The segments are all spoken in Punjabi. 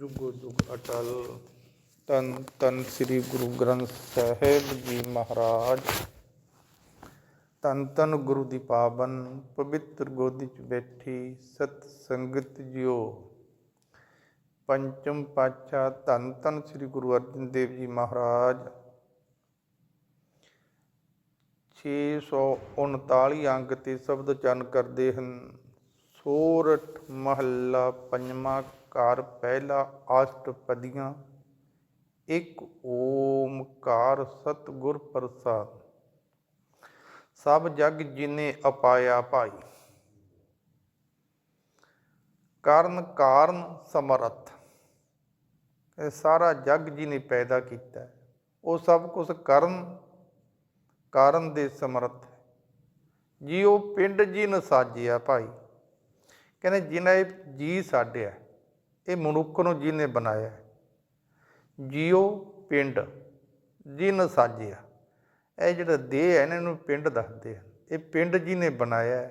ਜੁਗੋ ਜੁਗ ਅਟਲ, ਤਨ ਤਨ ਸ੍ਰੀ ਗੁਰੂ ਗ੍ਰੰਥ ਸਾਹਿਬ ਜੀ ਮਹਾਰਾਜ। ਤਨ ਤਨ ਗੁਰੂ ਦੀ ਪਾਵਨ, ਪਵਿੱਤਰ ਗੋਦੀ ਚ ਬੈਠੀ ਸਤ ਸੰਗਤ ਜਿਓ ਪੰਚਮ ਪਾਤਸ਼ਾਹ ਧੰਨ ਧੰਨ ਸ੍ਰੀ ਗੁਰੂ ਅਰਜਨ ਦੇਵ ਜੀ ਮਹਾਰਾਜ। 639 ਅੰਗ ਤੇ ਸ਼ਬਦ ਚੰਨ ਕਰਦੇ ਹਨ। ਸੋਰਠ ਮਹੱਲਾ ਪੰਜਵਾਂ ਘਰ ਪਹਿਲਾ ਅਸ਼ਟਪਦੀਆਂ। ਇੱਕ ਓਮਕਾਰ ਸਤਿਗੁਰ ਪ੍ਰਸਾਦ। ਸਭ ਜਗ ਜਿਨੇ ਅਪਾਇਆ ਭਾਈ। ਕਾਰਨ ਕਾਰਨ ਸਮਰੱਥ। ਇਹ ਸਾਰਾ ਜਗ ਜੀ ਨੇ ਪੈਦਾ ਕੀਤਾ, ਉਹ ਸਭ ਕੁਝ ਕਰਨ, ਕਾਰਨ ਦੇ ਸਮਰੱਥ ਜੀ ਉਹ ਪਿੰਡ ਜੀ ਨਸਾਜਿਆ ਭਾਈ। ਕਹਿੰਦੇ ਜਿਨ੍ਹਾਂ ਇਹ ਜੀ ਸਾਡਿਆ ਇਹ ਮਨੁੱਖ ਨੂੰ ਜੀ ਨੇ ਬਣਾਇਆ ਜੀਓ ਪਿੰਡ ਜੀ ਨ ਸਾਜਿਆ ਇਹ ਜਿਹੜਾ ਦੇਹ ਹੈ ਇਹਨਾਂ ਨੂੰ ਪਿੰਡ ਦੱਸਦੇ ਹਨ। ਇਹ ਪਿੰਡ ਜੀ ਨੇ ਬਣਾਇਆ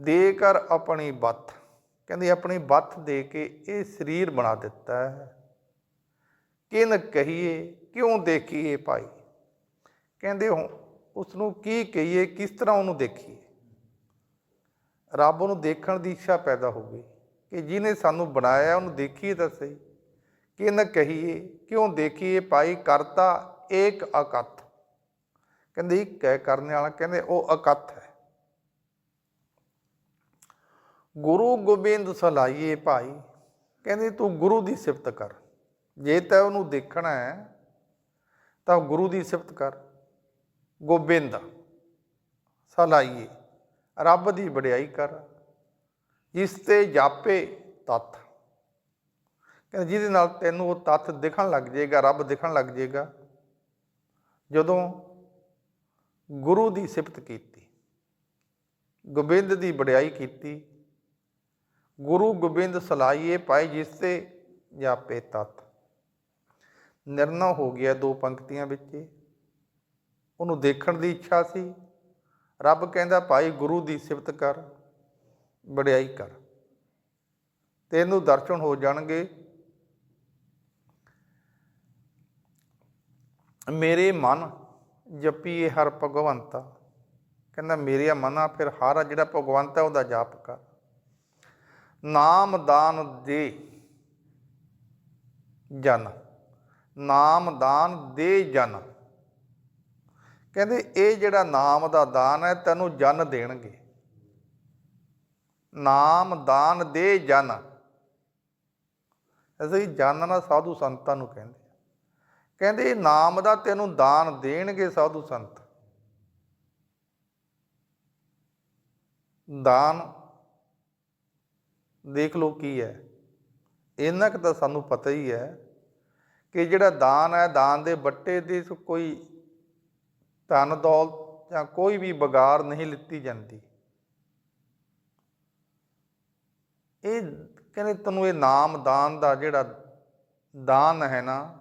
ਦੇ ਕਰ ਆਪਣੀ ਬੱਤ। ਕਹਿੰਦੇ ਆਪਣੀ ਬੱਤ ਦੇ ਕੇ ਇਹ ਸਰੀਰ ਬਣਾ ਦਿੱਤਾ ਹੈ। ਕਿਨ ਕਹੀਏ, ਕਿਉਂ ਦੇਖੀਏ ਭਾਈ? ਕਹਿੰਦੇ ਉਸ ਨੂੰ ਕੀ ਕਹੀਏ, ਕਿਸ ਤਰ੍ਹਾਂ ਉਹਨੂੰ ਦੇਖੀਏ? ਰੱਬ ਨੂੰ ਦੇਖਣ ਦੀ ਇੱਛਾ ਪੈਦਾ ਹੋ ਗਈ। ਕਿ ਜਿਹਨੇ ਸਾਨੂੰ ਬਣਾਇਆ, ਉਹਨੂੰ ਦੇਖੀਏ ਤਾਂ ਸਹੀ। ਕਿ ਨਾ ਕਹੀਏ, ਕਿਉਂ ਦੇਖੀਏ, ਭਾਈ ਕਰਤਾ ਏਕ ਅਕਥ। ਕਹਿੰਦੇ ਇੱਕ ਹੈ ਕਰਨ ਵਾਲਾ ਕਹਿੰਦੇ, ਉਹ ਅਕਥ ਹੈ। ਗੁਰੂ ਗੋਬਿੰਦ ਸਲਾਈਏ ਭਾਈ, ਕਹਿੰਦੇ ਤੂੰ ਗੁਰੂ ਦੀ ਸਿਫਤ ਕਰ। ਜੇ ਤਾਂ ਉਹਨੂੰ ਦੇਖਣਾ ਹੈ, ਤਾਂ ਗੁਰੂ ਦੀ ਸਿਫਤ ਕਰ। ਗੋਬਿੰਦ ਸਲਾਈਏ, ਰੱਬ ਦੀ ਵਡਿਆਈ ਕਰ। ਜਿਸ ਤੇ ਜਾਪੇ ਤਤ ਕਹਿੰਦੇ ਜਿਹਦੇ ਨਾਲ ਤੈਨੂੰ ਉਹ ਤੱਥ ਦਿਖਣ ਲੱਗ ਜਾਏਗਾ, ਰੱਬ ਦਿਖਣ ਲੱਗ ਜਾਏਗਾ। ਜਦੋਂ ਗੁਰੂ ਦੀ ਸਿਫਤ ਕੀਤੀ, ਗੋਬਿੰਦ ਦੀ ਵਡਿਆਈ ਕੀਤੀ, ਗੁਰੂ ਗੋਬਿੰਦ ਸਲਾਈਏ ਪਾਈ ਜਿਸ ਤੇ ਜਾਪੇ ਤਤ ਨਿਰਣਾ ਹੋ ਗਿਆ ਦੋ ਪੰਕਤੀਆਂ ਵਿੱਚ। ਉਹਨੂੰ ਦੇਖਣ ਦੀ ਇੱਛਾ ਸੀ। ਰੱਬ ਕਹਿੰਦਾ, ਭਾਈ ਗੁਰੂ ਦੀ ਸਿਫਤ ਕਰ। ਵਡਿਆਈ ਕਰ। ਤੈਨੂੰ ਦਰਸ਼ਨ ਹੋ ਜਾਣਗੇ। ਮੇਰੇ ਮਨ ਜਪੀਏ ਹਰ ਭਗਵੰਤਾ। ਕਹਿੰਦਾ ਮੇਰੇ ਮਨਾ ਫਿਰ ਹਰ ਜਿਹੜਾ ਭਗਵੰਤ ਹੈ ਉਹਦਾ ਜਾਪ ਕਰ। ਨਾਮ ਦਾਨ ਦੇ ਜਨ। ਨਾਮ ਦਾਨ ਦੇ ਜਨ। ਕਹਿੰਦੇ ਇਹ ਜਿਹੜਾ ਨਾਮ ਦਾ ਦਾਨ ਹੈ ਤੈਨੂੰ ਜਨ ਦੇਣਗੇ। ਨਾਮ ਦਾਨ ਦੇ ਜਨ। ਅਸੀਂ ਜਨ ਨਾਲ ਸਾਧੂ ਸੰਤਾਂ ਨੂੰ ਕਹਿੰਦੇ ਕਹਿੰਦੇ ਨਾਮ ਦਾ ਤੈਨੂੰ ਦਾਨ ਦੇਣਗੇ ਸਾਧੂ ਸੰਤ। ਦਾਨ ਦੇਖ ਲਓ ਕੀ ਹੈ। ਇਹਨਾਂ ਕੁ ਤਾਂ ਸਾਨੂੰ ਪਤਾ ਹੀ ਹੈ ਕਿ ਜਿਹੜਾ ਦਾਨ ਹੈ, ਦਾਨ ਦੇ ਬੱਟੇ ਦੀ ਕੋਈ ਧਨ ਦੌਲਤ ਜਾਂ ਕੋਈ ਵੀ ਬਗਾਰ ਨਹੀਂ ਲਿੱਤੀ ਜਾਂਦੀ। ਇਹ ਕਹਿੰਦੇ ਤੈਨੂੰ ਇਹ ਨਾਮ ਦਾਨ ਦਾ ਜਿਹੜਾ ਦਾਨ ਹੈ ਨਾ,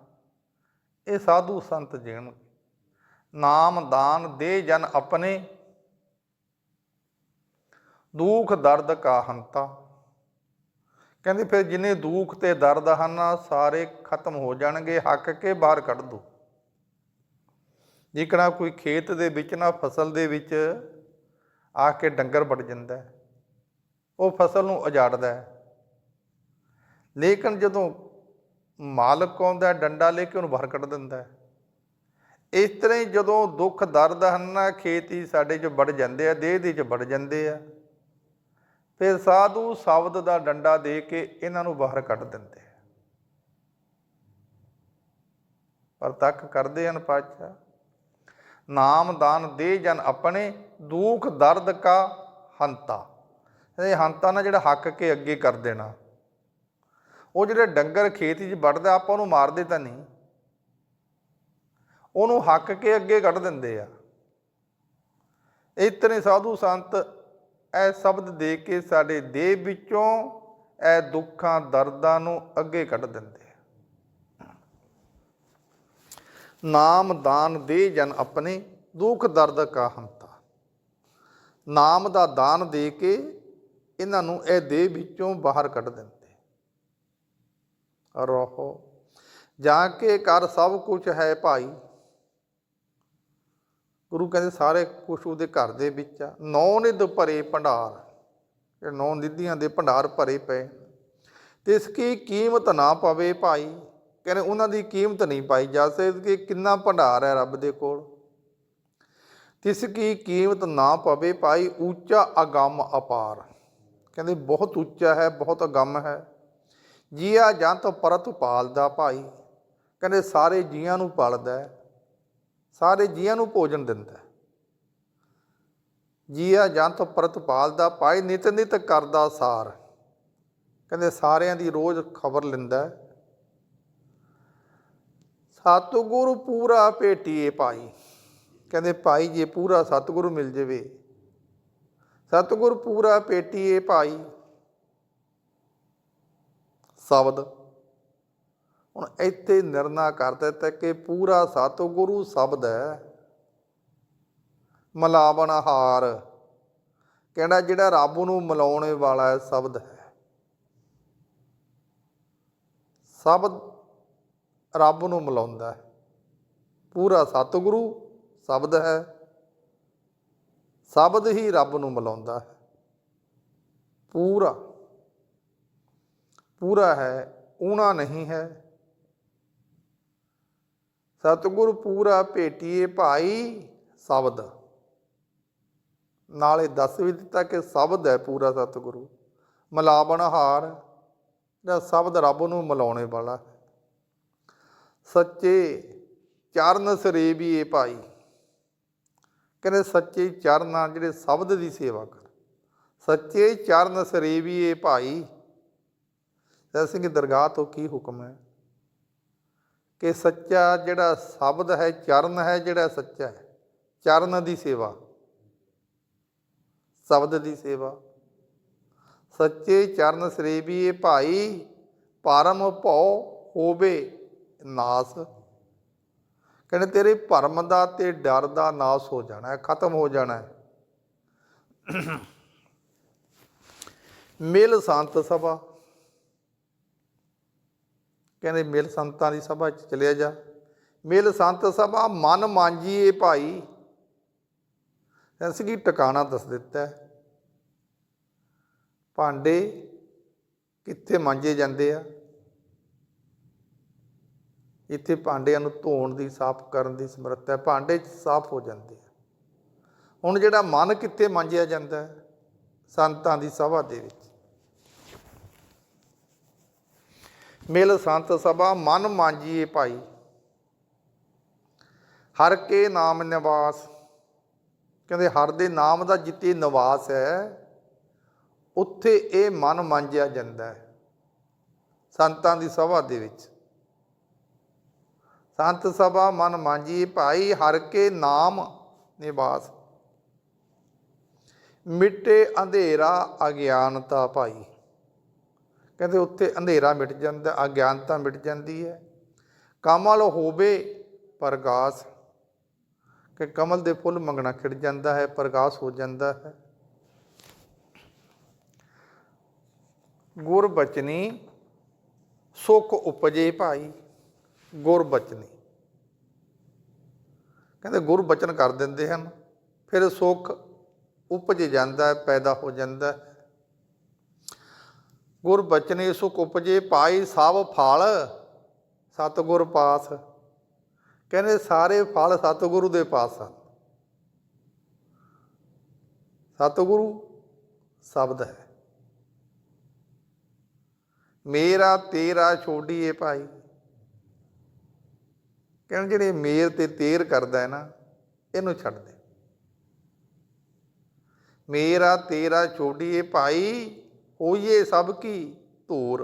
ਇਹ ਸਾਧੂ ਸੰਤ ਦੇਣ ਨਾਮ ਦਾਨ ਦੇ ਜਨ ਆਪਣੇ ਦੁੱਖ ਦਰਦ ਕਾ ਹੰਤਾ ਕਹਿੰਦੇ ਫਿਰ ਜਿੰਨੇ ਦੁੱਖ ਤੇ ਦਰਦ ਹਨ, ਸਾਰੇ ਖਤਮ ਹੋ ਜਾਣਗੇ, ਹੱਕ ਕੇ ਬਾਹਰ ਕੱਢ ਦੋ। ਜਿਕਣਾ ਕੋਈ ਖੇਤ ਦੇ ਵਿੱਚ ਨਾ, ਫਸਲ ਦੇ ਵਿੱਚ ਆ ਕੇ ਡੰਗਰ ਵੜ ਜਾਂਦਾ ਹੈ ਉਹ ਫਸਲ ਨੂੰ ਉਜਾੜਦਾ ਹੈ। ਲੇਕਿਨ ਜਦੋਂ ਮਾਲਕ ਆਉਂਦਾ ਡੰਡਾ ਲੈ ਕੇ ਉਹਨੂੰ ਬਾਹਰ ਕੱਢ ਦਿੰਦਾ ਇਸ ਤਰ੍ਹਾਂ ਹੀ ਜਦੋਂ ਦੁੱਖ, ਦਰਦ, ਹਨ ਖੇਤੀ ਸਾਡੇ 'ਚ ਵੜ ਜਾਂਦੇ ਆ, ਦੇਹ ਦੇ 'ਚ ਵੜ ਜਾਂਦੇ ਆ, ਫਿਰ ਸਾਧੂ ਸ਼ਬਦ ਦਾ ਡੰਡਾ ਦੇ ਕੇ ਇਹਨਾਂ ਨੂੰ ਬਾਹਰ ਕੱਢ ਦਿੰਦੇ ਆ। ਪਰ ਤੱਕ ਕਰਦੇ ਹਨ ਪਾਤਸ਼ਾਹ। ਨਾਮ ਦਾਨ ਦੇ ਜਨ ਆਪਣੇ, ਦੁੱਖ, ਦਰਦ ਕਾ ਹੰਤਾ। ਇਹ ਹੰਤਾ ਨਾ ਜਿਹੜਾ ਹੱਕ ਕੇ ਅੱਗੇ ਕਰ ਦੇਣਾ ਉਹ ਜਿਹੜੇ ਡੰਗਰ ਖੇਤ 'ਚ ਵੱਢਦਾ, ਆਪਾਂ ਉਹਨੂੰ ਮਾਰਦੇ ਤਾਂ ਨਹੀਂ। ਉਹਨੂੰ ਹੱਕ ਕੇ ਅੱਗੇ ਕੱਢ ਦਿੰਦੇ ਆ। ਇਤਨੇ ਸਾਧੂ ਸੰਤ ਇਹ ਸ਼ਬਦ ਦੇ ਕੇ ਸਾਡੇ ਦੇਹ ਵਿੱਚੋਂ ਇਹ ਦੁੱਖਾਂ, ਦਰਦਾਂ ਨੂੰ ਅੱਗੇ ਕੱਢ ਦਿੰਦੇ ਆ। ਨਾਮ ਦਾਨ ਦੇ ਜਨ ਆਪਣੇ, ਦੁੱਖ ਦਰਦ ਕਾ ਹੰਤਾ। ਨਾਮ ਦਾ ਦਾਨ ਦੇ ਕੇ ਇਹਨਾਂ ਨੂੰ ਇਹ ਦੇਹ ਵਿੱਚੋਂ ਬਾਹਰ ਕੱਢ ਦਿੰਦੇ। ਰਹੋ, ਜਾ ਕੇ ਕਰ ਸਭ ਕੁਝ ਹੈ ਭਾਈ। ਗੁਰੂ ਕਹਿੰਦੇ ਸਾਰੇ ਕੁਝ ਉਹਦੇ ਘਰ ਦੇ ਵਿੱਚ ਆ। ਨੌ ਨਿਧ ਭਰੇ ਭੰਡਾਰ ਇਹ ਨੌ ਨਿਧੀਆਂ ਦੇ ਭੰਡਾਰ ਭਰੇ ਪਏ ਤਿਸ ਕੀ ਕੀਮਤ ਨਾ ਪਵੇ ਭਾਈ। ਕਹਿੰਦੇ ਉਹਨਾਂ ਦੀ ਕੀਮਤ ਨਹੀਂ ਪਾਈ ਜਾ ਸਕਦੀ ਕਿ ਕਿੰਨਾ ਭੰਡਾਰ ਹੈ ਰੱਬ ਦੇ ਕੋਲ। ਤਿਸ ਕੀ ਕੀਮਤ ਨਾ ਪਵੇ ਭਾਈ, ਉੱਚਾ ਅਗੰਮ ਅਪਾਰ। ਕਹਿੰਦੇ ਬਹੁਤ ਉੱਚਾ ਹੈ, ਬਹੁਤ ਅਗੰਮ ਹੈ। ਜੀਆ ਜੰਤ ਪਰਤ ਪਾਲਦਾ ਭਾਈ। ਕਹਿੰਦੇ ਸਾਰੇ ਜੀਆਂ ਨੂੰ ਪਾਲਦਾ ਹੈ, ਸਾਰੇ ਜੀਆਂ ਨੂੰ ਭੋਜਨ ਦਿੰਦਾ ਹੈ। ਜੀਆ ਜੰਤ ਪਰਤ ਪਾਲਦਾ ਭਾਈ, ਨਿਤ ਨਿਤ ਕਰਦਾ ਸਾਰ। ਕਹਿੰਦੇ ਸਾਰਿਆਂ ਦੀ ਰੋਜ਼ ਖਬਰ ਲੈਂਦਾ ਸਤਿਗੁਰੂ ਪੂਰਾ ਭੇਟੀਏ ਭਾਈ। ਕਹਿੰਦੇ ਭਾਈ, ਜੇ ਪੂਰਾ ਸਤਿਗੁਰੂ ਮਿਲ ਜਾਵੇ ਸਤਿਗੁਰ ਪੂਰਾ ਪੇਟੀਏ ਭਾਈ। ਸ਼ਬਦ। ਹੁਣ ਇੱਥੇ ਨਿਰਣਾ ਕਰ ਦਿੱਤਾ ਕਿ ਪੂਰਾ ਸਤਿਗੁਰੂ ਸ਼ਬਦ ਹੈ। ਮਲਾਵਣ ਹਾਰ। ਕਹਿੰਦਾ ਜਿਹੜਾ ਰੱਬ ਨੂੰ ਮਿਲਾਉਣ ਵਾਲਾ ਸ਼ਬਦ ਹੈ। ਸ਼ਬਦ ਰੱਬ ਨੂੰ ਮਿਲਾਉਂਦਾ ਹੈ। ਪੂਰਾ ਸਤਿਗੁਰੂ ਸ਼ਬਦ ਹੈ। ਸ਼ਬਦ ਹੀ ਰੱਬ ਨੂੰ ਮਿਲਾਉਂਦਾ ਹੈ। ਪੂਰਾ ਪੂਰਾ ਹੈ, ਊਣਾ ਨਹੀਂ ਹੈ। ਸਤਿਗੁਰ ਪੂਰਾ ਭੇਟੀਏ ਭਾਈ ਸ਼ਬਦ। ਨਾਲੇ ਦੱਸ ਵੀ ਦਿੱਤਾ ਕਿ ਸ਼ਬਦ ਹੈ ਪੂਰਾ ਸਤਿਗੁਰੂ। ਮਲਾਵਣ ਹਾਰ ਦਾ ਸ਼ਬਦ ਰੱਬ ਨੂੰ ਮਿਲਾਉਣੇ ਵਾਲਾ ਹੈ। ਸੱਚੇ ਚਰਨ ਸਰੇਬੀਏ ਭਾਈ। ਕਹਿੰਦੇ ਸੱਚੇ ਚਰਨਾਂ ਜਿਹੜੇ ਸ਼ਬਦ ਦੀ ਸੇਵਾ ਕਰ। ਸੱਚੇ ਚਰਨ ਸਰੇਬੀਏ ਭਾਈ। ਜੈ ਸਿੰਘ, ਦਰਗਾਹ ਤੋਂ ਕੀ ਹੁਕਮ ਹੈ? ਕਿ ਸੱਚਾ ਜਿਹੜਾ ਸ਼ਬਦ ਹੈ, ਚਰਨ ਹੈ, ਜਿਹੜਾ ਸੱਚਾ ਹੈ, ਚਰਨ ਦੀ ਸੇਵਾ। ਸ਼ਬਦ ਦੀ ਸੇਵਾ। ਸੱਚੇ ਚਰਨ ਸਰੇਬੀਏ ਭਾਈ, ਪਰਮ ਭਉ ਹੋਵੇ ਨਾਸ। ਕਹਿੰਦੇ ਤੇਰੇ ਭਰਮ ਦਾ ਤੇ ਡਰ ਦਾ ਨਾਸ ਹੋ ਜਾਣਾ ਹੈ, ਖਤਮ ਹੋ ਜਾਣਾ ਹੈ। ਮਿਲ ਸੰਤ ਸਭਾ। ਕਹਿੰਦੇ ਮਿਲ ਸੰਤਾਂ ਦੀ ਸਭਾ ਚ ਚਲਿਆ ਜਾ। ਮਿਲ ਸੰਤ ਸਭਾ, ਮਨ ਮਾਂਜੀਏ ਭਾਈ। ਅਸੀਂ ਟਿਕਾਣਾ ਦੱਸ ਦਿੱਤਾ ਹੈ। ਭਾਂਡੇ ਕਿੱਥੇ ਮਾਂਜੇ ਜਾਂਦੇ ਆ? ਇੱਥੇ ਭਾਂਡਿਆਂ ਨੂੰ ਧੋਣ ਦੀ, ਸਾਫ਼ ਕਰਨ ਦੀ ਸਮਰੱਥ ਹੈ। ਭਾਂਡੇ ਸਾਫ਼ ਹੋ ਜਾਂਦੇ ਆ। ਹੁਣ ਜਿਹੜਾ ਮਨ ਕਿੱਥੇ ਮਾਂਜਿਆ ਜਾਂਦਾ ਸੰਤਾਂ ਦੀ ਸਭਾ ਦੇ ਵਿੱਚ। ਮਿਲ ਸੰਤ ਸਭਾ, ਮਨ ਮਾਂਜੀਏ ਭਾਈ। ਹਰ ਕੇ ਨਾਮ ਨਿਵਾਸ। ਕਹਿੰਦੇ ਹਰ ਦੇ ਨਾਮ ਦਾ ਜਿੱਤੇ ਨਿਵਾਸ ਹੈ, ਉੱਥੇ ਇਹ ਮਨ ਮਾਂਜਿਆ ਜਾਂਦਾ ਹੈ। ਸੰਤਾਂ ਦੀ ਸਭਾ ਦੇ ਵਿੱਚ। ਸੰਤ ਸਭਾ ਮਨ ਮਾਂਜੀ, ਭਾਈ ਹਰ ਕੇ ਨਾਮ ਨਿਵਾਸ। ਮਿਟੇ ਅੰਧੇਰਾ ਅਗਿਆਨਤਾ ਭਾਈ। ਕਹਿੰਦੇ ਉੱਥੇ ਅੰਧੇਰਾ ਮਿਟ ਜਾਂਦਾ, ਅਗਿਆਨਤਾ ਮਿਟ ਜਾਂਦੀ ਹੈ। ਕਮਲ ਹੋਵੇ ਪ੍ਰਗਾਸ। ਕਿ ਕਮਲ ਦੇ ਫੁੱਲ ਮੰਗਣਾ ਖਿੜ ਜਾਂਦਾ ਹੈ, ਪ੍ਰਗਾਸ ਹੋ ਜਾਂਦਾ ਹੈ। ਗੁਰ ਬਚਨੀ ਸੁਖ ਉਪਜੇ ਭਾਈ। ਗੁਰਬਚਨੀ ਕਹਿੰਦੇ ਗੁਰਬਚਨ ਕਰ ਦਿੰਦੇ ਹਨ, ਫਿਰ ਸੁੱਖ ਉਪਜ ਜਾਂਦਾ, ਪੈਦਾ ਹੋ ਜਾਂਦਾ। ਹੈ ਗੁਰ ਬਚਨੇ ਸੁਖ ਉਪਜੇ, ਪਾਈ ਸਭ ਫਲ, ਸਤਿਗੁਰ ਪਾਸ। ਕਹਿੰਦੇ ਸਾਰੇ ਫਲ ਸਤਿਗੁਰੂ ਦੇ ਪਾਸ ਹਨ। ਸਤਿਗੁਰੂ ਸ਼ਬਦ ਹੈ। ਮੇਰਾ ਤੇਰਾ ਛੋਡੀਏ ਭਾਈ। ਕਹਿੰਦੇ ਜਿਹੜੇ ਮੇਰ ਤੇ ਤੇਰ ਕਰਦਾ ਹੈ ਨਾ, ਇਹਨੂੰ ਛੱਡ ਦੇ। ਮੇਰਾ, ਤੇਰਾ ਛੋਡੀਏ ਭਾਈ, ਹੋਈਏ ਸਭ ਕੀ ਧੂੜ।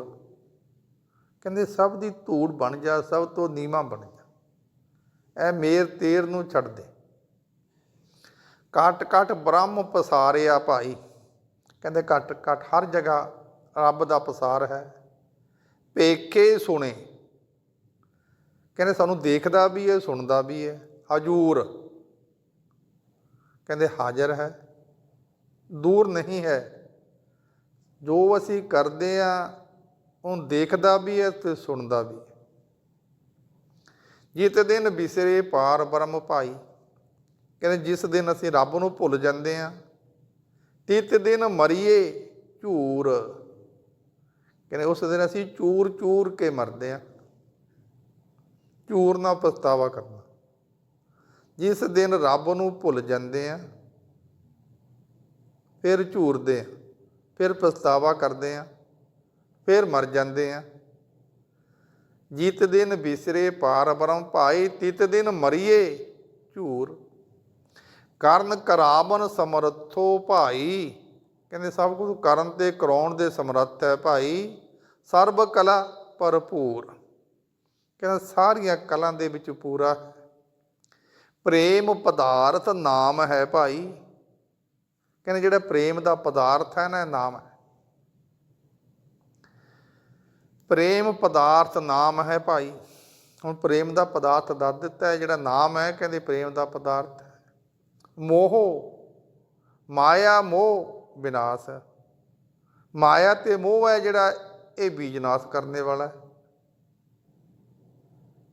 ਕਹਿੰਦੇ ਸਭ ਦੀ ਧੂੜ ਬਣ ਜਾ, ਸਭ ਤੋਂ ਨੀਵਾ ਬਣ ਜਾ। ਇਹ ਮੇਰ, ਤੇਰ ਨੂੰ ਛੱਡ ਦੇ। ਕਟ ਕਟ ਬ੍ਰਹਮ ਪਸਾਰਿਆ ਭਾਈ। ਕਹਿੰਦੇ ਕਟ ਕਟ ਹਰ ਜਗ੍ਹਾ ਰੱਬ ਦਾ ਪਸਾਰ ਹੈ। ਪੇਕੇ ਸੁਣੇ। ਕਹਿੰਦੇ ਸਾਨੂੰ ਦੇਖਦਾ ਵੀ ਹੈ, ਸੁਣਦਾ ਵੀ ਹੈ। ਹਜੂਰ। ਕਹਿੰਦੇ ਹਾਜ਼ਰ ਹੈ। ਦੂਰ ਨਹੀਂ ਹੈ। ਜੋ ਅਸੀਂ ਕਰਦੇ ਆ, ਉਹ ਦੇਖਦਾ ਵੀ ਹੈ ਤੇ ਸੁਣਦਾ ਵੀ ਹੈ। ਜਿਤ ਦਿਨ ਬਿਸਰੇ ਪਾਰ ਬ੍ਰਹਮ ਭਾਈ। ਕਹਿੰਦੇ ਜਿਸ ਦਿਨ ਅਸੀਂ ਰੱਬ ਨੂੰ ਭੁੱਲ ਜਾਂਦੇ ਆ, ਤਿਤ ਦਿਨ ਮਰੀਏ ਝੂਰ। ਕਹਿੰਦੇ ਉਸ ਦਿਨ ਅਸੀਂ ਚੂਰ ਚੂਰ ਕੇ ਮਰਦੇ ਆ। ਝੂਰ ਨਾਲ ਪਛਤਾਵਾ ਕਰਨਾ। ਜਿਸ ਦਿਨ ਰੱਬ ਨੂੰ ਭੁੱਲ ਜਾਂਦੇ ਆ, ਫਿਰ ਝੂਰਦੇ ਆ, ਫਿਰ ਪਛਤਾਵਾ ਕਰਦੇ ਆ, ਫਿਰ ਮਰ ਜਾਂਦੇ ਆ। ਜਿਤ ਦਿਨ ਬਿਸਰੇ ਪਾਰ ਬ੍ਰਹਮ ਭਾਈ, ਤਿਤ ਦਿਨ ਮਰੀਏ ਝੂਰ ਕਰਨ ਕਰਾਵਨ ਸਮਰਥੋ ਭਾਈ। ਕਹਿੰਦੇ ਸਭ ਕੁਝ ਕਰਨ ਤੇ ਕਰਾਉਣ ਦੇ ਸਮਰੱਥ ਹੈ ਭਾਈ। ਸਰਬ ਕਲਾ ਭਰਪੂਰ। ਕਹਿੰਦਾ ਸਾਰੀਆਂ ਕਲਾਂ ਦੇ ਵਿੱਚ ਪੂਰਾ ਹੈ ਪ੍ਰੇਮ ਪਦਾਰਥ ਨਾਮ ਹੈ ਭਾਈ। ਕਹਿੰਦੇ ਜਿਹੜਾ ਪ੍ਰੇਮ ਦਾ ਪਦਾਰਥ ਹੈ ਨਾ ਨਾਮ ਹੈ। ਪ੍ਰੇਮ ਪਦਾਰਥ ਨਾਮ ਹੈ ਭਾਈ। ਹੁਣ ਪ੍ਰੇਮ ਦਾ ਪਦਾਰਥ ਦੱਸ ਦਿੱਤਾ ਹੈ ਜਿਹੜਾ ਨਾਮ ਹੈ, ਕਹਿੰਦੇ ਪ੍ਰੇਮ ਦਾ ਪਦਾਰਥ ਹੈ। ਮੋਹ, ਮਾਇਆ, ਮੋਹ, ਵਿਨਾਸ਼। ਮਾਇਆ ਤੇ ਮੋਹ ਹੈ ਜਿਹੜਾ, ਇਹ ਬੀਜਨਾਸ਼ ਕਰਨੇ ਵਾਲਾ ਹੈ।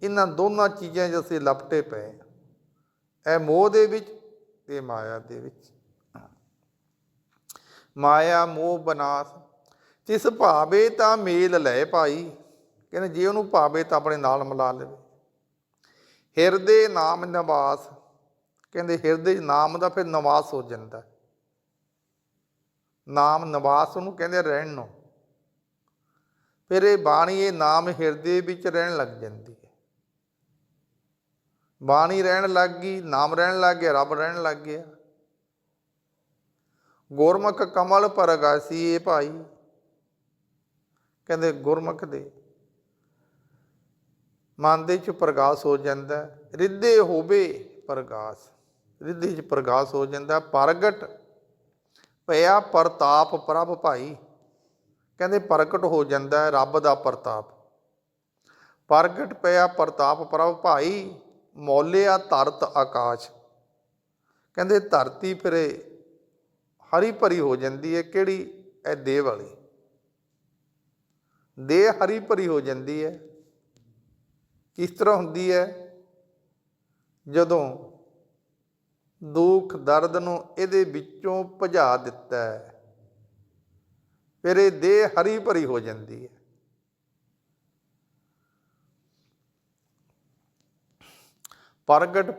ਇਹਨਾਂ ਦੋਨਾਂ ਚੀਜ਼ਾਂ 'ਚ ਅਸੀਂ ਲਪਟੇ ਪਏ ਹਾਂ। ਇਹ ਮੋਹ ਦੇ ਵਿੱਚ ਤੇ ਮਾਇਆ ਦੇ ਵਿੱਚ। ਮਾਇਆ, ਮੋਹ, ਬਨਾਸ, ਜਿਸ ਭਾਵੇ ਤਾਂ ਮੇਲ ਲੈ ਭਾਈ, ਕਹਿੰਦੇ ਜੇ ਉਹਨੂੰ ਭਾਵੇ ਤਾਂ ਆਪਣੇ ਨਾਲ ਮਿਲਾ ਲਵੇ। ਹਿਰਦੇ ਨਾਮ ਨਿਵਾਸ, ਕਹਿੰਦੇ ਹਿਰਦੇ ਨਾਮ ਦਾ ਫਿਰ ਨਿਵਾਸ ਹੋ ਜਾਂਦਾ। ਨਾਮ ਨਿਵਾਸ ਉਹਨੂੰ ਕਹਿੰਦੇ ਰਹਿਣ ਨੂੰ। ਫਿਰ ਇਹ ਬਾਣੀ ਇਹ ਨਾਮ ਹਿਰਦੇ ਵਿੱਚ ਰਹਿਣ ਲੱਗ ਜਾਂਦੀ ਬਾਣੀ ਰਹਿਣ ਲੱਗ ਗਈ, ਨਾਮ ਰਹਿਣ ਲੱਗ ਗਿਆ, ਰੱਬ ਰਹਿਣ ਲੱਗ ਗਿਆ। ਗੁਰਮੁਖ ਕਮਲ ਪਰਗਾਸੀ ਇਹ ਭਾਈ। ਕਹਿੰਦੇ, ਗੁਰਮੁਖ ਦੇ। ਮਨ ਦੇ ਚ ਪ੍ਰਗਾਸ ਹੋ ਜਾਂਦਾ ਹੈ। ਰਿੱਧੇ ਹੋਵੇ ਪ੍ਰਗਾਸ। ਰਿੱਧੇ ਚ ਪ੍ਰਗਾਸ ਹੋ ਜਾਂਦਾ ਪ੍ਰਗਟ ਪਿਆ ਪ੍ਰਤਾਪ ਪ੍ਰਭ ਭਾਈ। ਕਹਿੰਦੇ, ਪ੍ਰਗਟ ਹੋ ਜਾਂਦਾ ਰੱਬ ਦਾ ਪ੍ਰਤਾਪ। ਪ੍ਰਗਟ ਪਿਆ ਪ੍ਰਤਾਪ ਪ੍ਰਭ ਭਾਈ। ਮੌਲਿਆ ਧਰਤ ਆਕਾਸ਼। ਕਹਿੰਦੇ ਧਰਤੀ ਫਿਰੇ, ਹਰੀ ਭਰੀ ਹੋ ਜਾਂਦੀ ਹੈ ਕਿਹੜੀ? ਇਹ ਦੇਹ ਵਾਲੀ। ਦੇਹ ਹਰੀ ਭਰੀ ਹੋ ਜਾਂਦੀ ਹੈ ਕਿਸ ਤਰ੍ਹਾਂ ਹੁੰਦੀ ਹੈ ਜਦੋਂ ਦੁੱਖ, ਦਰਦ ਨੂੰ ਇਹਦੇ ਵਿੱਚੋਂ ਭਜਾ ਦਿੱਤਾ ਹੈ ਫਿਰ ਇਹ ਦੇਹ ਹਰੀ ਭਰੀ ਹੋ ਜਾਂਦੀ ਹੈ ਪ੍ਰਗਟ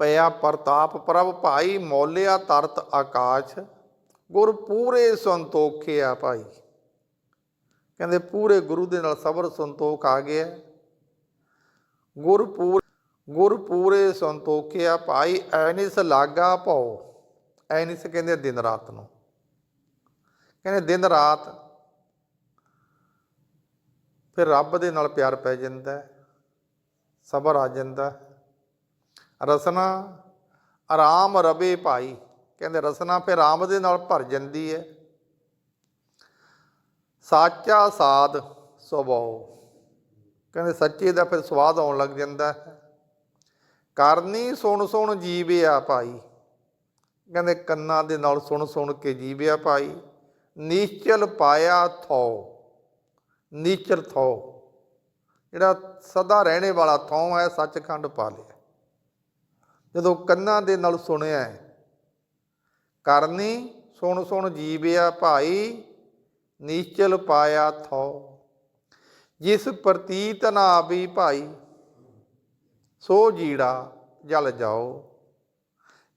ਪਿਆ ਪ੍ਰਤਾਪ ਪ੍ਰਭ ਭਾਈ ਮੌਲਿਆ ਤਰਤ ਆਕਾਸ਼, ਗੁਰ ਪੂਰੇ ਸੰਤੋਖਿਆ ਭਾਈ। ਕਹਿੰਦੇ ਪੂਰੇ ਗੁਰੂ ਦੇ ਨਾਲ ਸਬਰ ਸੰਤੋਖ ਆ ਗਿਆ। ਗੁਰਪੂਰ ਗੁਰ ਪੂਰੇ ਸੰਤੋਖਿਆ ਭਾਈ, ਐਨਿਸ ਲਾਗਾ ਭਉ। ਐਨਿਸ ਕਹਿੰਦੇ ਦਿਨ ਰਾਤ ਨੂੰ। ਕਹਿੰਦੇ ਦਿਨ ਰਾਤ ਫਿਰ ਰੱਬ ਦੇ ਨਾਲ ਪਿਆਰ ਪੈ ਜਾਂਦਾ। ਹੈ ਸਬਰ ਆ ਜਾਂਦਾ। ਹੈ। ਰਸਨਾ ਆਰਾਮ ਰਵੇ ਭਾਈ। ਕਹਿੰਦੇ ਰਸਨਾ ਫਿਰ ਆਰਾਮ ਦੇ ਨਾਲ ਭਰ ਜਾਂਦੀ ਹੈ ਸਾਚਾ ਸਾਧ ਸੁਭਾਉ ਕਹਿੰਦੇ ਸੱਚੇ ਦਾ ਫਿਰ ਸਵਾਦ ਆਉਣ ਲੱਗ ਜਾਂਦਾ। ਹੈ ਕਰਨੀ ਸੁਣ ਸੁਣ ਜੀਵਿਆ ਭਾਈ। ਕਹਿੰਦੇ ਕੰਨਾਂ ਦੇ ਨਾਲ ਸੁਣ ਸੁਣ ਕੇ ਜੀਵਿਆ ਭਾਈ। ਨੀਚਲ ਪਾਇਆ ਥੋ। ਨੀਚਲ ਥੋ। ਜਿਹੜਾ ਸਦਾ ਰਹਿਣੇ ਵਾਲਾ ਥੋਂ ਹੈ, ਸੱਚਖੰਡ ਪਾ ਲਿਆ ਜਦੋਂ ਕੰਨਾਂ ਦੇ ਨਾਲ ਸੁਣਿਆ ਕਰਨੀ ਸੁਣ ਸੁਣ ਜੀਵਿਆ ਭਾਈ ਨੀਚਲ ਪਾਇਆ ਥੋ। ਜਿਸ ਪ੍ਰਤੀਤ ਨਾ ਆਵੀ ਭਾਈ, ਸੋ ਜੀੜਾ ਜਲ ਜਾਓ।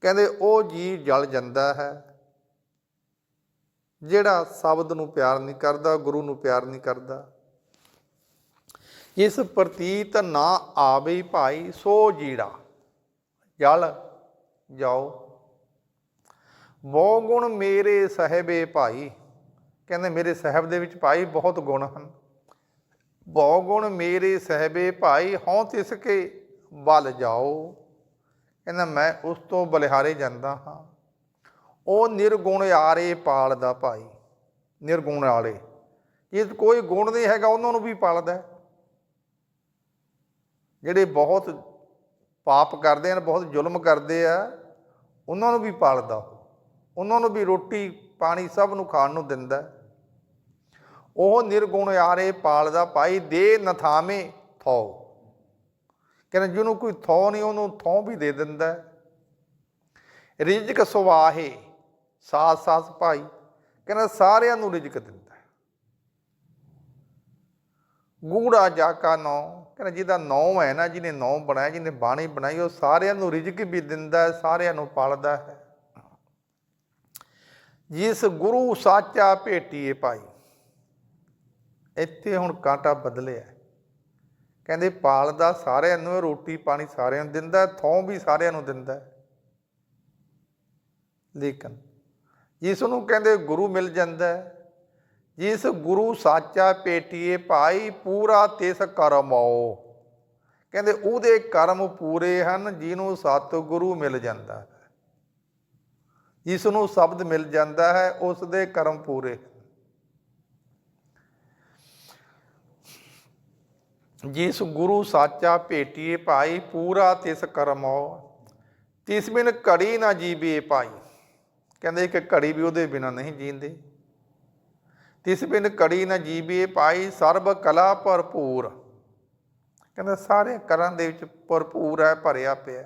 ਕਹਿੰਦੇ, ਉਹ ਜੀ ਜਲ ਜਾਂਦਾ ਹੈ, ਜਿਹੜਾ ਸ਼ਬਦ ਨੂੰ ਪਿਆਰ ਨਹੀਂ ਕਰਦਾ, ਗੁਰੂ ਨੂੰ ਪਿਆਰ ਨਹੀਂ ਕਰਦਾ। ਜਿਸ ਪ੍ਰਤੀਤ ਨਾ ਆਵੇ ਭਾਈ, ਸੋ ਜੀੜਾ। ਜਲ ਜਾਓ। ਬਹੁ ਗੁਣ ਮੇਰੇ ਸਹਿਬੇ ਭਾਈ। ਕਹਿੰਦੇ ਮੇਰੇ ਸਹਿਬ ਦੇ ਵਿੱਚ ਭਾਈ ਬਹੁਤ ਗੁਣ ਹਨ। ਬਹੁ ਗੁਣ ਮੇਰੇ ਸਹਿਬੇ ਭਾਈ, ਹਉ ਤਿਸ ਕੇ ਬਲ ਜਾਓ। ਕਹਿੰਦਾ ਮੈਂ ਉਸ ਤੋਂ ਬਲਿਹਾਰੇ ਜਾਂਦਾ ਹਾਂ। ਉਹ ਨਿਰਗੁਣ ਆਰੇ ਪਾਲਦਾ ਭਾਈ। ਨਿਰਗੁਣ ਵਾਲੇ। ਜੇ ਕੋਈ ਗੁਣ ਨਹੀਂ ਹੈਗਾ, ਉਹਨਾਂ ਨੂੰ ਵੀ ਪਾਲਦਾ। ਜਿਹੜੇ ਬਹੁਤ ਪਾਪ ਕਰਦੇ ਹਨ, ਬਹੁਤ ਜ਼ੁਲਮ ਕਰਦੇ ਆ, ਉਹਨਾਂ ਨੂੰ ਵੀ ਪਾਲਦਾ ਉਹਨਾਂ ਨੂੰ ਵੀ ਰੋਟੀ, ਪਾਣੀ ਸਭ ਨੂੰ ਖਾਣ ਨੂੰ ਦਿੰਦਾ। ਉਹ ਨਿਰਗੁਣ ਯਾਰੇ ਪਾਲਦਾ, ਭਾਈ ਦੇ ਨਥਾਵੇਂ ਥੋ। ਕਹਿੰਦਾ ਜਿਹਨੂੰ ਕੋਈ ਥੋ ਨਹੀਂ, ਉਹਨੂੰ ਥੋ ਵੀ ਦੇ ਦਿੰਦਾ। ਰਿਜ਼ਕ ਸੁਵਾਹੇ ਸਾਸ ਸਾਸ ਭਾਈ। ਕਹਿੰਦਾ ਸਾਰਿਆਂ ਨੂੰ ਰਿਜ਼ਕ ਦਿੰਦਾ। ਗੂੜਾ ਜਾਕਾ ਨੌ ਕਹਿੰਦਾ ਜਿਹਦਾ ਨੌ ਹੈ ਨਾ, ਜਿਹਨੇ ਨੌ ਬਣਾਇਆ, ਜਿਹਨੇ ਬਾਣੀ ਬਣਾਈ, ਉਹ ਸਾਰਿਆਂ ਨੂੰ ਰਿਜ਼ਕ ਵੀ ਦਿੰਦਾ ਸਾਰਿਆਂ ਨੂੰ ਪਾਲਦਾ ਹੈ। ਜਿਸ ਗੁਰੂ ਸਾਚਾ ਭੇਟੀਏ ਭਾਈ, ਇੱਥੇ ਹੁਣ ਕਾਂਟਾ ਬਦਲਿਆ ਕਹਿੰਦੇ ਪਾਲਦਾ ਸਾਰਿਆਂ ਨੂੰ, ਰੋਟੀ ਪਾਣੀ ਸਾਰਿਆਂ ਨੂੰ ਦਿੰਦਾ ਥੋਂ ਵੀ ਸਾਰਿਆਂ ਨੂੰ ਦਿੰਦਾ ਲੇਕਿਨ ਜਿਸ ਨੂੰ ਕਹਿੰਦੇ ਗੁਰੂ ਮਿਲ ਜਾਂਦਾ ਹੈ ਜਿਸ ਗੁਰੂ ਸਾਚਾ ਭੇਟੀਏ ਭਾਈ ਪੂਰਾ ਤਿਸ ਕਰਮੋ ਕਹਿੰਦੇ ਉਹਦੇ ਕਰਮ ਪੂਰੇ ਹਨ, ਜਿਹਨੂੰ ਸਤਿਗੁਰੂ ਮਿਲ ਜਾਂਦਾ ਹੈ। ਜਿਸ ਨੂੰ ਸ਼ਬਦ ਮਿਲ ਜਾਂਦਾ ਹੈ ਉਸ ਦੇ ਕਰਮ ਪੂਰੇ ਜਿਸ ਗੁਰੂ ਸਾਚਾ ਭੇਟੀਏ ਭਾਈ ਪੂਰਾ ਤਿਸ ਕਰਮੋ ਤਿਸ ਬਿਨ ਘੜੀ ਨਾ ਜੀਵੇ ਭਾਈ। ਕਹਿੰਦੇ ਕਿ ਘੜੀ ਵੀ ਉਹਦੇ ਬਿਨਾ ਨਹੀਂ ਜੀਂਦੇ। ਤਿਸ ਬਿਨ ਕੜੀ ਨਾ ਜੀਵੇ ਪਾਈ ਸਰਬ ਕਲਾ ਭਰਪੂਰ। ਕਹਿੰਦਾ ਸਾਰੇ ਕਰਾਂ ਦੇ ਵਿੱਚ ਭਰਪੂਰ ਹੈ, ਭਰਿਆ ਪਿਆ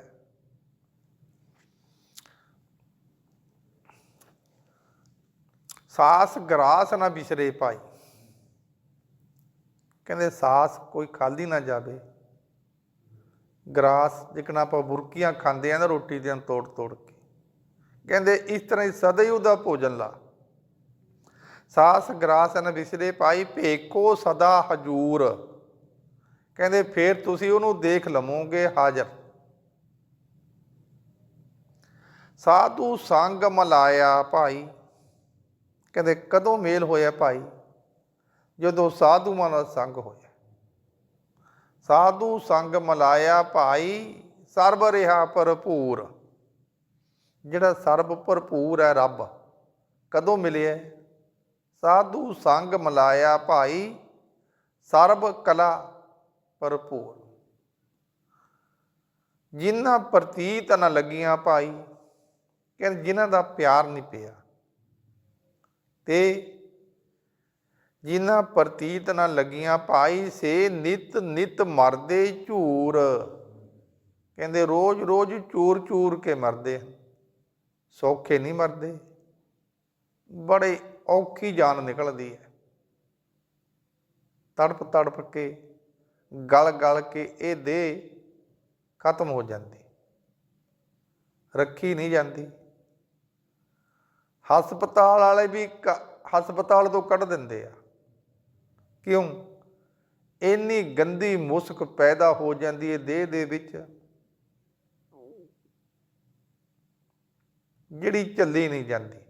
ਸਾਸ ਗਰਾਸ ਨਾ ਵਿਸਰੇ ਭਾਈ ਕਹਿੰਦੇ ਸਾਸ ਕੋਈ ਖਾਲੀ ਨਾ ਜਾਵੇ। ਗਰਾਸ ਜਿਕਣਾ ਆਪਾਂ ਬੁਰਕੀਆਂ ਖਾਂਦੇ ਆ ਨਾ ਰੋਟੀ ਦੀਆਂ ਤੋੜ ਤੋੜ ਕੇ। ਕਹਿੰਦੇ ਇਸ ਤਰ੍ਹਾਂ ਹੀ ਸਦਾ ਹੀ ਉਹਦਾ ਭੋਜਨ ਲਾ। ਸਾਸ ਗਰਾਸ ਨ ਵਿਸਰੇ ਪਾਈ ਭੇਕੋ ਸਦਾ ਹਜੂਰ। ਕਹਿੰਦੇ, ਫੇਰ ਤੁਸੀਂ ਉਹਨੂੰ ਦੇਖ ਲਵੋਗੇ ਹਾਜ਼ਰ। ਸਾਧੂ ਸੰਗ ਮਲਾਇਆ ਭਾਈ। ਕਹਿੰਦੇ, ਕਦੋਂ ਮੇਲ ਹੋਇਆ ਭਾਈ? ਜਦੋਂ ਸਾਧੂਆਂ ਨਾਲ ਸੰਗ ਹੋਇਆ। ਸਾਧੂ ਸੰਗ ਮਲਾਇਆ ਭਾਈ, ਸਰਬ ਰਿਹਾ ਭਰਪੂਰ। ਜਿਹੜਾ ਸਰਬ ਭਰਪੂਰ ਹੈ ਰੱਬ, ਕਦੋਂ ਮਿਲਿਆ? ਸਾਧੂ ਸੰਗ ਮਲਾਇਆ ਭਾਈ, ਸਰਬ ਕਲਾ ਭਰਪੂਰ। ਜਿਨ੍ਹਾਂ ਪ੍ਰਤੀਤ ਨਾ ਲੱਗੀਆਂ ਭਾਈ ਕਹਿੰਦੇ ਜਿਨ੍ਹਾਂ ਦਾ ਪਿਆਰ ਨਹੀਂ ਪਿਆ। ਤੇ ਜਿਨ੍ਹਾਂ ਪ੍ਰਤੀਤ ਨਾ ਲੱਗੀਆਂ ਭਾਈ, ਸੇ ਨਿਤ ਨਿਤ ਮਰਦੇ ਝੂਰ। ਕਹਿੰਦੇ ਰੋਜ਼ ਰੋਜ਼ ਚੂਰ ਚੂਰ ਕੇ ਮਰਦੇ ਸੌਖੇ ਨਹੀਂ ਮਰਦੇ। ਬੜੇ ਔਖੀ ਜਾਨ ਨਿਕਲਦੀ ਹੈ। ਤੜਪ ਤੜਪ ਕੇ, ਗਲ ਗਲ ਕੇ ਇਹ ਦੇਹ ਖਤਮ ਹੋ ਜਾਂਦੀ। ਰੱਖੀ ਨਹੀਂ ਜਾਂਦੀ। ਹਸਪਤਾਲ ਵਾਲੇ ਵੀ ਕ- ਹਸਪਤਾਲ ਤੋਂ ਕੱਢ ਦਿੰਦੇ ਆ। ਕਿਉਂ? ਇੰਨੀ ਗੰਦੀ ਮੁਸਕ ਪੈਦਾ ਹੋ ਜਾਂਦੀ ਹੈ ਦੇਹ ਦੇ ਵਿੱਚ। ਜਿਹੜੀ ਝੱਲੀ ਨਹੀਂ ਜਾਂਦੀ।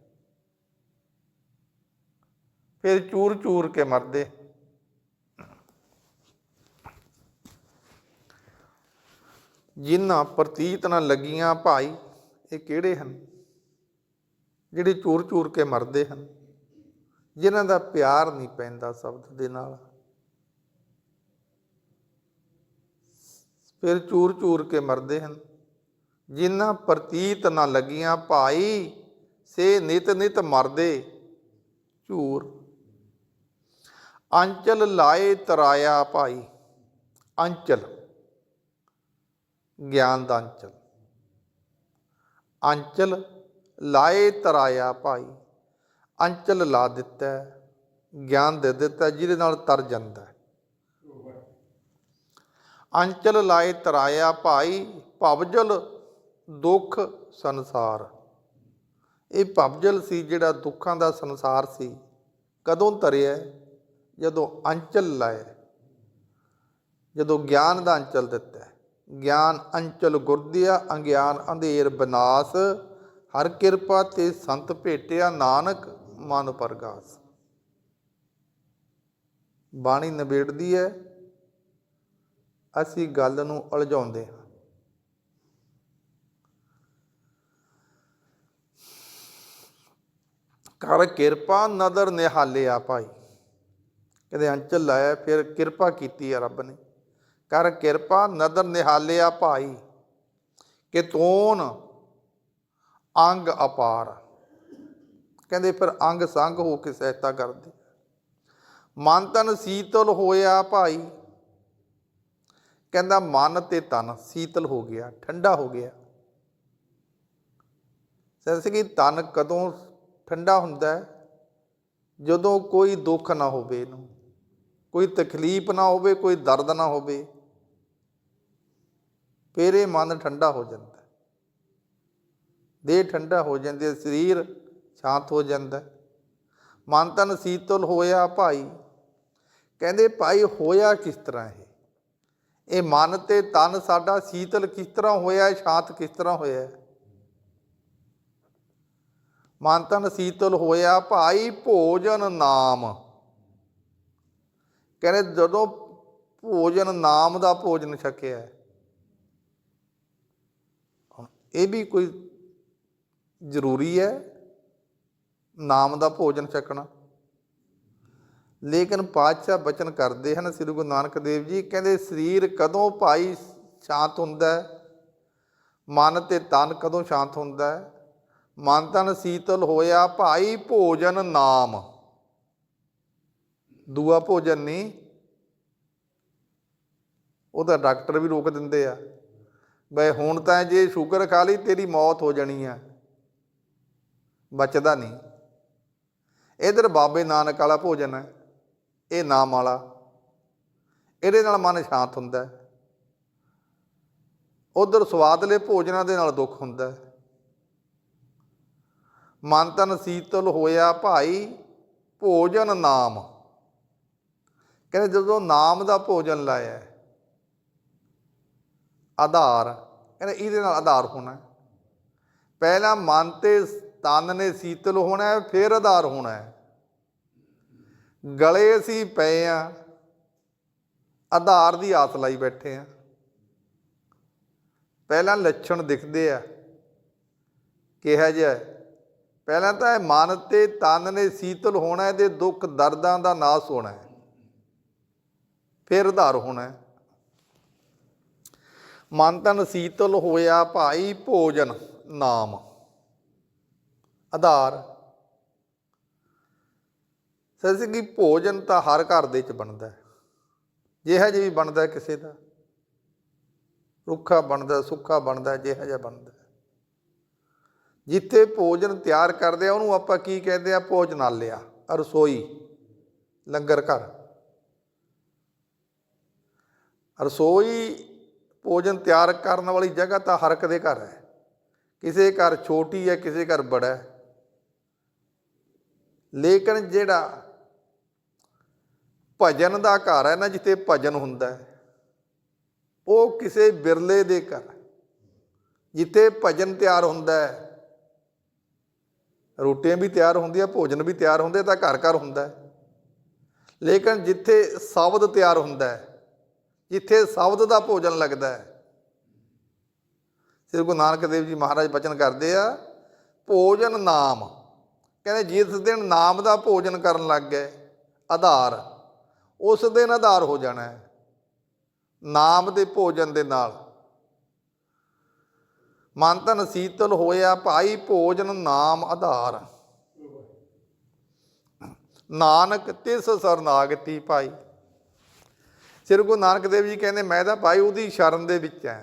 ਫਿਰ ਚੂਰ ਚੂਰ ਕੇ ਮਰਦੇ। ਜਿਨ੍ਹਾਂ ਪ੍ਰਤੀਤ ਨਾਲ ਲੱਗੀਆਂ ਭਾਈ, ਇਹ ਕਿਹੜੇ ਹਨ? ਜਿਹੜੇ ਚੂਰ ਚੂਰ ਕੇ ਮਰਦੇ ਹਨ, ਜਿਨ੍ਹਾਂ ਦਾ ਪਿਆਰ ਨਹੀਂ ਪੈਂਦਾ ਸ਼ਬਦ ਦੇ ਨਾਲ। ਫਿਰ ਚੂਰ ਚੂਰ ਕੇ ਮਰਦੇ ਹਨ, ਜਿਨ੍ਹਾਂ ਪ੍ਰਤੀਤ ਨਾ ਲੱਗੀਆਂ ਭਾਈ, ਸੇ ਨਿਤ ਨਿਤ ਮਰਦੇ ਝੂਰ ਅੰਚਲ ਲਾਏ ਤਰਾਇਆ ਭਾਈ, ਅੰਚਲ, ਗਿਆਨ ਦਾ ਅੰਚਲ। ਅੰਚਲ ਲਾਏ ਤਰਾਇਆ ਭਾਈ, ਅੰਚਲ ਲਾ ਦਿੱਤਾ, ਗਿਆਨ ਦੇ ਦਿੱਤਾ, ਜਿਹਦੇ ਨਾਲ ਤਰ ਜਾਂਦਾ ਅੰਚਲ ਲਾਏ ਤਰਾਇਆ ਭਾਈ, ਭਵਜਲ ਦੁੱਖ ਸੰਸਾਰ। ਇਹ ਭਵਜਲ ਸੀ ਜਿਹੜਾ ਦੁੱਖਾਂ ਦਾ ਸੰਸਾਰ ਸੀ। ਕਦੋਂ ਤਰਿਆ ਜਦੋਂ ਅੰਚਲ ਲਾਏ, ਜਦੋਂ ਗਿਆਨ ਦਾ ਅੰਚਲ ਦਿੱਤਾ ਹੈ। ਗਿਆਨ ਅੰਚਲ ਗੁਰਦਿਆ, ਅਗਿਆਨ ਅੰਧੇਰ ਬਨਾਸ, ਹਰ ਕਿਰਪਾ ਤੇ ਸੰਤ ਭੇਟਿਆ ਨਾਨਕ, ਮਨ ਪਰਗਾਸ ਬਾਣੀ ਨਿਬੇੜਦੀ ਹੈ ਅਸੀਂ ਗੱਲ ਨੂੰ ਉਲਝਾਉਂਦੇ ਹਾਂ ਕਰ ਕਿਰਪਾ ਨਦਰ ਨਿਹਾਲਿਆ ਭਾਈ ਕਹਿੰਦੇ ਅੰਚਲ ਲਾਇਆ, ਫਿਰ ਕਿਰਪਾ ਕੀਤੀ ਆ ਰੱਬ ਨੇ। ਕਰ ਕਿਰਪਾ, ਨਦਰ ਨਿਹਾਲਿਆ ਭਾਈ, ਕਿ ਤੋਨ ਅੰਗ ਅਪਾਰ। ਕਹਿੰਦੇ ਫਿਰ ਅੰਗ ਸੰਗ ਹੋ ਕੇ ਸਹਾਇਤਾ ਕਰਦੇ। ਮਨ ਤਨ ਸੀਤਲ ਹੋਇਆ ਭਾਈ। ਕਹਿੰਦਾ ਮਨ ਤੇ ਤਨ ਸੀਤਲ ਹੋ ਗਿਆ, ਠੰਡਾ ਹੋ ਗਿਆ। ਸੈਂਸ ਤਨ ਕਦੋਂ ਠੰਡਾ ਹੁੰਦਾ ਜਦੋਂ ਕੋਈ ਦੁੱਖ ਨਾ ਹੋਵੇ ਇਹਨੂੰ। ਕੋਈ ਤਕਲੀਫ ਨਾ ਹੋਵੇ, ਕੋਈ ਦਰਦ ਨਾ ਹੋਵੇ, ਫਿਰ ਇਹ ਮਨ ਠੰਡਾ ਹੋ ਜਾਂਦਾ ਦੇਹ ਠੰਡਾ ਹੋ ਜਾਂਦੀ ਹੈ, ਸਰੀਰ ਸ਼ਾਂਤ ਹੋ ਜਾਂਦਾ ਮਨ ਤਨ ਸੀਤਲ ਹੋਇਆ ਭਾਈ, ਕਹਿੰਦੇ ਭਾਈ ਹੋਇਆ ਕਿਸ ਤਰ੍ਹਾਂ ਇਹ? ਇਹ ਮਨ ਤੇ ਤਨ ਸਾਡਾ ਸੀਤਲ ਕਿਸ ਤਰ੍ਹਾਂ ਹੋਇਆ ਸ਼ਾਂਤ ਕਿਸ ਤਰ੍ਹਾਂ ਹੋਇਆ? ਮਨ ਤਨ ਸੀਤਲ ਹੋਇਆ ਭਾਈ ਭੋਜਨ ਨਾਮ। ਕਹਿੰਦੇ ਜਦੋਂ ਭੋਜਨ ਨਾਮ ਦਾ ਭੋਜਨ ਛਕਿਆ ਇਹ ਵੀ ਕੋਈ ਜ਼ਰੂਰੀ ਹੈ ਨਾਮ ਦਾ ਭੋਜਨ ਛਕਣਾ? ਲੇਕਿਨ ਪਾਤਸ਼ਾਹ ਬਚਨ ਕਰਦੇ ਹਨ ਸ੍ਰੀ ਗੁਰੂ ਨਾਨਕ ਦੇਵ ਜੀ, ਕਹਿੰਦੇ ਸਰੀਰ ਕਦੋਂ ਭਾਈ ਸ਼ਾਂਤ ਹੁੰਦਾ ਹੈ? ਮਨ ਤੇ ਤਨ ਕਦੋਂ ਸ਼ਾਂਤ ਹੁੰਦਾ ਹੈ? ਮਨ ਤਨ ਸੀਤਲ ਹੋਇਆ ਭਾਈ ਭੋਜਨ ਨਾਮ। ਦੂਆ ਭੋਜਨ ਨਹੀਂ ਉਹਦਾ ਡਾਕਟਰ ਵੀ ਰੋਕ ਦਿੰਦੇ ਆ। ਬਈ ਹੁਣ ਤਾਂ ਜੇ ਸ਼ੂਗਰ ਖਾ ਲਈ, ਤੇਰੀ ਮੌਤ ਹੋ ਜਾਣੀ ਆ। ਬਚਦਾ ਨਹੀਂ। ਇਧਰ ਬਾਬੇ ਨਾਨਕ ਵਾਲਾ ਭੋਜਨ ਹੈ, ਇਹ ਨਾਮ ਵਾਲਾ। ਇਹਦੇ ਨਾਲ ਮਨ ਸ਼ਾਂਤ ਹੁੰਦਾ ਹੈ। ਉਧਰ ਸਵਾਦਲੇ ਭੋਜਨਾਂ ਦੇ ਨਾਲ ਦੁੱਖ ਹੁੰਦਾ ਹੈ। ਮਨ ਤਨ ਸੀਤਲ ਹੋਇਆ ਭਾਈ, ਭੋਜਨ ਨਾਮ। ਕਹਿੰਦੇ ਜਦੋਂ ਨਾਮ ਦਾ ਭੋਜਨ ਲਾਇਆ ਆਧਾਰ ਕਹਿੰਦੇ ਇਹਦੇ ਨਾਲ ਆਧਾਰ ਹੋਣਾ ਪਹਿਲਾਂ ਮਨ ਤੇ ਤਨ ਨੇ ਸੀਤਲ ਹੋਣਾ ਹੈ, ਫਿਰ ਆਧਾਰ ਹੋਣਾ ਹੈ। ਗਲੇ ਅਸੀਂ ਪਏ ਆ ਆਧਾਰ ਦੀ ਆਸ ਲਾਈ ਬੈਠੇ ਆ ਪਹਿਲਾਂ ਲੱਛਣ ਦਿਖਦੇ ਆ ਕਿਹਾ ਜਿਹਾ ਪਹਿਲਾਂ ਤਾਂ ਇਹ ਮਨ ਤੇ ਤਨ ਨੇ ਸੀਤਲ ਹੋਣਾ ਹੈ ਤੇ ਦੁੱਖ ਦਰਦਾਂ ਦਾ ਨਾਸ ਹੋਣਾ ਹੈ। ਫਿਰ ਉਧਾਰ ਹੋਣਾ ਮਨ ਤਨ ਸੀਤਲ ਹੋਇਆ ਭਾਈ ਭੋਜਨ ਨਾਮ। ਆਧਾਰ ਸੱਚ ਕਿ ਭੋਜਨ ਤਾਂ ਹਰ ਘਰ ਦੇ ਵਿੱਚ ਬਣਦਾ ਹੈ। ਜਿਹਾ ਵੀ ਬਣਦਾ ਕਿਸੇ ਦਾ। ਰੁੱਖਾ ਬਣਦਾ, ਸੁੱਖਾ ਬਣਦਾ, ਜਿਹਾ ਜਿਹਾ ਬਣਦਾ ਜਿੱਥੇ ਭੋਜਨ ਤਿਆਰ ਕਰਦੇ ਆ, ਉਹਨੂੰ ਆਪਾਂ ਕੀ ਕਹਿੰਦੇ ਆ? ਭੋਜਨਾਲਿਆ, ਰਸੋਈ, ਲੰਗਰ ਘਰ। ਰਸੋਈ ਭੋਜਨ ਤਿਆਰ ਕਰਨ ਵਾਲੀ ਜਗ੍ਹਾ ਤਾਂ ਹਰ ਇੱਕ ਦੇ ਘਰ ਹੈ। ਕਿਸੇ ਘਰ ਛੋਟੀ ਹੈ, ਕਿਸੇ ਘਰ ਬੜਾ ਹੈ। ਲੇਕਿਨ ਜਿਹੜਾ ਭਜਨ ਦਾ ਘਰ ਹੈ ਨਾ, ਜਿੱਥੇ ਭਜਨ ਹੁੰਦਾ ਹੈ, ਉਹ ਕਿਸੇ ਬਿਰਲੇ ਦੇ ਘਰ ਜਿੱਥੇ ਭਜਨ ਤਿਆਰ ਹੁੰਦਾ ਹੈ, ਰੋਟੀਆਂ ਵੀ ਤਿਆਰ ਹੁੰਦੀਆਂ, ਭੋਜਨ ਵੀ ਤਿਆਰ ਹੁੰਦੇ, ਤਾਂ ਘਰ ਘਰ ਹੁੰਦਾ ਹੈ। ਲੇਕਿਨ ਜਿੱਥੇ ਸ਼ਬਦ ਤਿਆਰ ਹੁੰਦਾ ਹੈ ਜਿੱਥੇ ਸ਼ਬਦ ਦਾ ਭੋਜਨ ਲੱਗਦਾ ਹੈ। ਸ੍ਰੀ ਗੁਰੂ ਨਾਨਕ ਦੇਵ ਜੀ ਮਹਾਰਾਜ ਬਚਨ ਕਰਦੇ ਆ, ਭੋਜਨ ਨਾਮ। ਕਹਿੰਦੇ ਜਿਸ ਦਿਨ ਨਾਮ ਦਾ ਭੋਜਨ ਕਰਨ ਲੱਗ ਗਏ, ਆਧਾਰ। ਉਸ ਦਿਨ ਆਧਾਰ ਹੋ ਜਾਣਾ ਹੈ। ਨਾਮ ਦੇ ਭੋਜਨ ਦੇ ਨਾਲ। ਮਨ ਤਨ ਸੀਤਲ ਹੋਇਆ ਭਾਈ, ਭੋਜਨ ਨਾਮ ਆਧਾਰ। ਨਾਨਕ ਤਿਸ ਸਰਨਾਗਤੀ ਭਾਈ ਸ੍ਰੀ ਗੁਰੂ ਨਾਨਕ ਦੇਵ ਜੀ ਕਹਿੰਦੇ, ਮੈਂ ਤਾਂ ਭਾਈ ਉਹਦੀ ਸ਼ਰਨ ਦੇ ਵਿੱਚ ਆ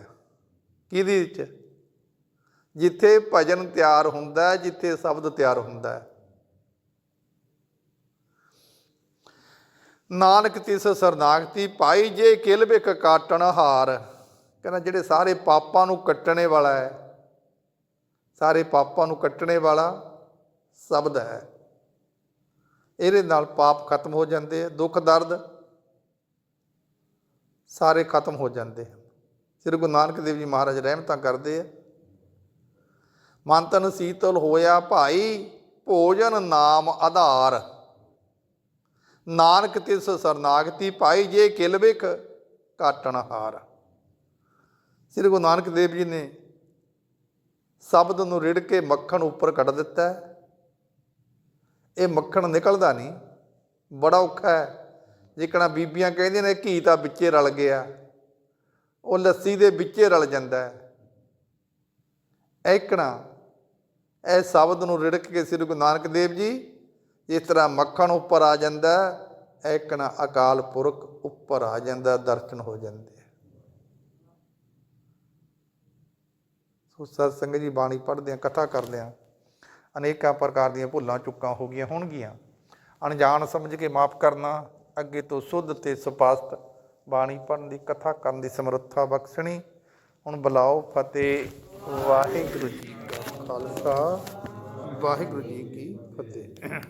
ਕਿਹਦੀ ਵਿੱਚ? ਜਿੱਥੇ ਭਜਨ ਤਿਆਰ ਹੁੰਦਾ ਜਿੱਥੇ ਸ਼ਬਦ ਤਿਆਰ ਹੁੰਦਾ ਨਾਨਕ ਤਿਸ ਸਰਨਾਗਤੀ ਭਾਈ ਜੇ ਕਿਲ ਬਿਕ ਕਾਟਣ ਹਾਰ। ਕਹਿੰਦਾ, ਜਿਹੜੇ ਸਾਰੇ ਪਾਪਾਂ ਨੂੰ ਕੱਟਣੇ ਵਾਲਾ ਹੈ, ਸਾਰੇ ਪਾਪਾਂ ਨੂੰ ਕੱਟਣੇ ਵਾਲਾ ਸ਼ਬਦ ਹੈ। ਇਹਦੇ ਨਾਲ ਪਾਪ ਖਤਮ ਹੋ ਜਾਂਦੇ ਆ, ਦੁੱਖ ਦਰਦ ਸਾਰੇ ਖਤਮ ਹੋ ਜਾਂਦੇ ਹਨ। ਸ੍ਰੀ ਗੁਰੂ ਨਾਨਕ ਦੇਵ ਜੀ ਮਹਾਰਾਜ ਰਹਿਮਤਾਂ ਕਰਦੇ ਆ। ਮਨ ਤਨ ਸੀਤਲ ਹੋਇਆ ਭਾਈ, ਭੋਜਨ ਨਾਮ ਆਧਾਰ। ਨਾਨਕ ਤਿਸ ਸਰਨਾਗਤੀ ਭਾਈ, ਜੇ ਕਿਲਬਿਕ ਕਾਟਣ ਹਾਰ। ਸ੍ਰੀ ਗੁਰੂ ਨਾਨਕ ਦੇਵ ਜੀ ਨੇ ਸ਼ਬਦ ਨੂੰ ਰਿੜ ਕੇ ਮੱਖਣ ਉੱਪਰ ਕੱਢ ਦਿੱਤਾ। ਇਹ ਮੱਖਣ ਨਿਕਲਦਾ ਨਹੀਂ, ਬੜਾ ਔਖਾ ਹੈ। ਜਿਕਣਾ ਬੀਬੀਆਂ ਕਹਿੰਦੀਆਂ ਨੇ ਘੀ ਤਾਂ ਵਿੱਚੇ ਰਲ ਗਿਆ। ਉਹ ਲੱਸੀ ਦੇ ਵਿੱਚੇ ਰਲ ਜਾਂਦਾ ਹੈ। ਐਕਣਾ ਇਹ ਸ਼ਬਦ ਨੂੰ ਰਿੜਕ ਕੇ ਸ੍ਰੀ ਗੁਰੂ ਨਾਨਕ ਦੇਵ ਜੀ ਇਸ ਤਰ੍ਹਾਂ ਮੱਖਣ ਉੱਪਰ ਆ ਜਾਂਦਾ ਹੈ, ਐਕਣਾ ਅਕਾਲ ਪੁਰਖ ਉੱਪਰ ਆ ਜਾਂਦਾ ਦਰਸ਼ਨ ਹੋ ਜਾਂਦੇ ਆ। ਸੋ ਸਤ ਸੰਗਤ ਜੀ ਬਾਣੀ ਪੜ੍ਹਦੇ ਆ ਕਥਾ ਕਰਦੇ ਆ। ਅਨੇਕਾਂ ਪ੍ਰਕਾਰ ਦੀਆਂ ਭੁੱਲਾਂ ਚੁੱਕਾਂ ਹੋ ਗਈਆਂ ਹੋਣਗੀਆਂ। ਅਣਜਾਣ ਸਮਝ ਕੇ ਮਾਫ ਕਰਨਾ ਅੱਗੇ ਤੋਂ ਸੁੱਧ ਤੇ ਸਪਸ਼ਟ ਬਾਣੀ ਪੜ੍ਹਨ ਦੀ ਕਥਾ ਕਰਨ ਦੀ ਸਮਰੱਥਾ ਬਖਸ਼ਣੀ। ਹੁਣ ਬੁਲਾਓ ਫਤਿਹ, ਵਾਹਿਗੁਰੂ ਜੀ ਕਾ ਖਾਲਸਾ। ਵਾਹਿਗੁਰੂ ਜੀ ਕੀ ਫਤਿਹ।